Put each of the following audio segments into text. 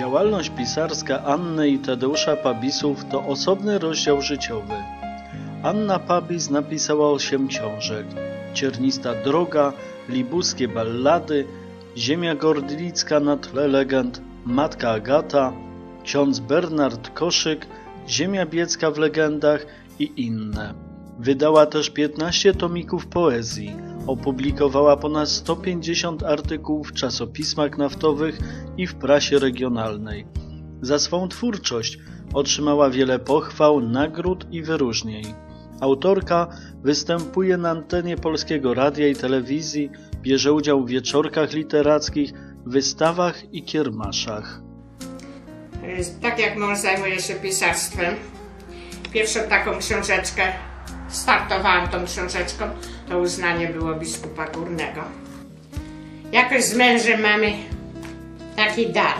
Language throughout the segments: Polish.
Działalność pisarska Anny i Tadeusza Pabisów to osobny rozdział życiowy. Anna Pabis napisała osiem książek. Ciernista droga, libuskie ballady, Ziemia Gordlicka na tle legend, Matka Agata, ksiądz Bernard Koszyk, Ziemia Biecka w legendach i inne. Wydała też 15 tomików poezji, opublikowała ponad 150 artykułów w czasopismach naftowych i w prasie regionalnej. Za swą twórczość otrzymała wiele pochwał, nagród i wyróżnień. Autorka występuje na antenie Polskiego Radia i Telewizji, bierze udział w wieczorkach literackich, wystawach i kiermaszach. Tak jak mąż zajmuje się pisarstwem, pierwszą taką książeczkę, startowałam tą książeczką, to uznanie było biskupa Górnego. Jakoś z mężem mamy taki dar.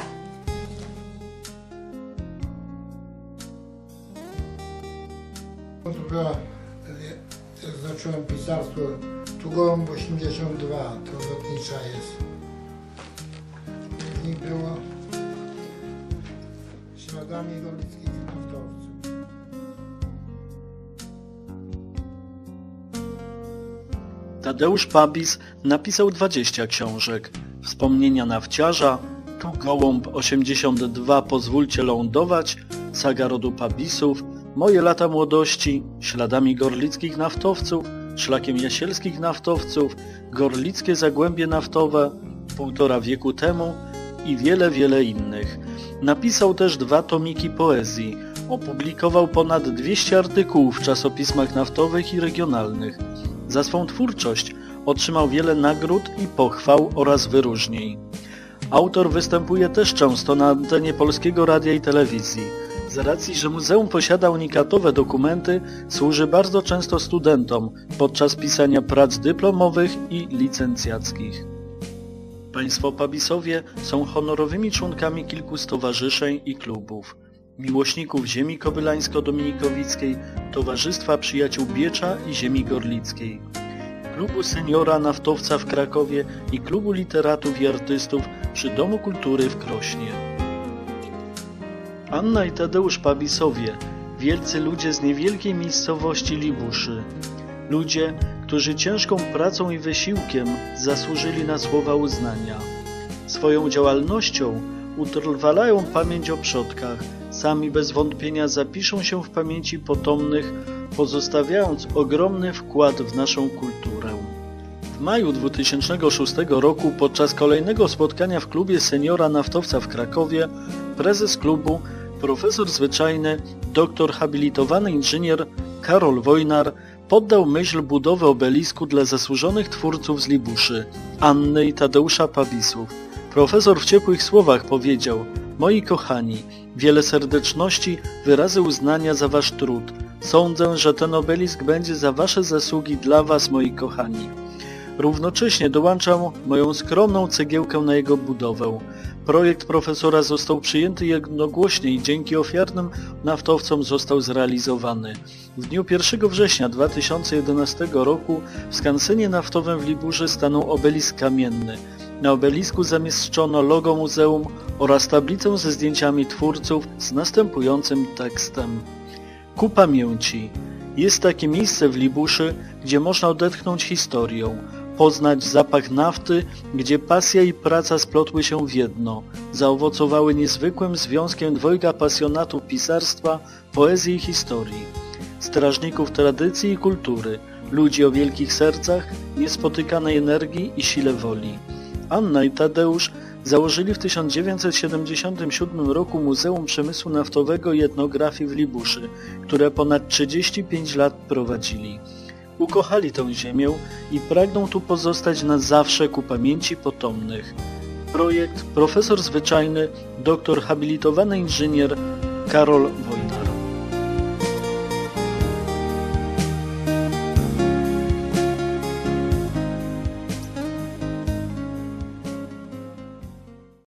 To była, jak zacząłem pisarstwo, tu gołąb 82, to lotnicza jest. Nich było śladami golickich naftowców. Tadeusz Pabis napisał 20 książek. Wspomnienia nafciarza, Tu gołąb 82 Pozwólcie lądować, Saga rodu Pabisów, Moje lata młodości, Śladami gorlickich naftowców, Szlakiem jasielskich naftowców, Gorlickie zagłębie naftowe, Półtora wieku temu i wiele, wiele innych. Napisał też dwa tomiki poezji. Opublikował ponad 200 artykułów w czasopismach naftowych i regionalnych. Za swą twórczość otrzymał wiele nagród i pochwał oraz wyróżnień. Autor występuje też często na antenie Polskiego Radia i Telewizji. Z racji, że muzeum posiada unikatowe dokumenty, służy bardzo często studentom podczas pisania prac dyplomowych i licencjackich. Państwo Pabisowie są honorowymi członkami kilku stowarzyszeń i klubów. Miłośników Ziemi Kobylańsko-Dominikowickiej, Towarzystwa Przyjaciół Biecza i Ziemi Gorlickiej, Klubu Seniora Naftowca w Krakowie i Klubu Literatów i Artystów przy Domu Kultury w Krośnie. Anna i Tadeusz Pabisowie, wielcy ludzie z niewielkiej miejscowości Libuszy. Ludzie, którzy ciężką pracą i wysiłkiem zasłużyli na słowa uznania. Swoją działalnością utrwalają pamięć o przodkach, sami bez wątpienia zapiszą się w pamięci potomnych, pozostawiając ogromny wkład w naszą kulturę. W maju 2006 roku podczas kolejnego spotkania w klubie seniora naftowca w Krakowie prezes klubu, profesor zwyczajny, doktor habilitowany inżynier Karol Wojnar poddał myśl budowy obelisku dla zasłużonych twórców z Libuszy, Anny i Tadeusza Pabisów. Profesor w ciepłych słowach powiedział Moi kochani, wiele serdeczności, wyrazy uznania za wasz trud. Sądzę, że ten obelisk będzie za wasze zasługi dla was, moi kochani. Równocześnie dołączam moją skromną cegiełkę na jego budowę. Projekt profesora został przyjęty jednogłośnie i dzięki ofiarnym naftowcom został zrealizowany. W dniu 1 września 2011 roku w skansenie naftowym w Liburze stanął obelisk kamienny. Na obelisku zamieszczono logo muzeum oraz tablicę ze zdjęciami twórców z następującym tekstem. Ku pamięci. Jest takie miejsce w Libuszy, gdzie można odetchnąć historią, poznać zapach nafty, gdzie pasja i praca splotły się w jedno, zaowocowały niezwykłym związkiem dwojga pasjonatów pisarstwa, poezji i historii, strażników tradycji i kultury, ludzi o wielkich sercach, niespotykanej energii i sile woli. Anna i Tadeusz założyli w 1977 roku Muzeum Przemysłu Naftowego i Etnografii w Libuszy, które ponad 35 lat prowadzili. Ukochali tę ziemię i pragną tu pozostać na zawsze ku pamięci potomnych. Projekt profesor zwyczajny, doktor habilitowany inżynier Karol Wojna.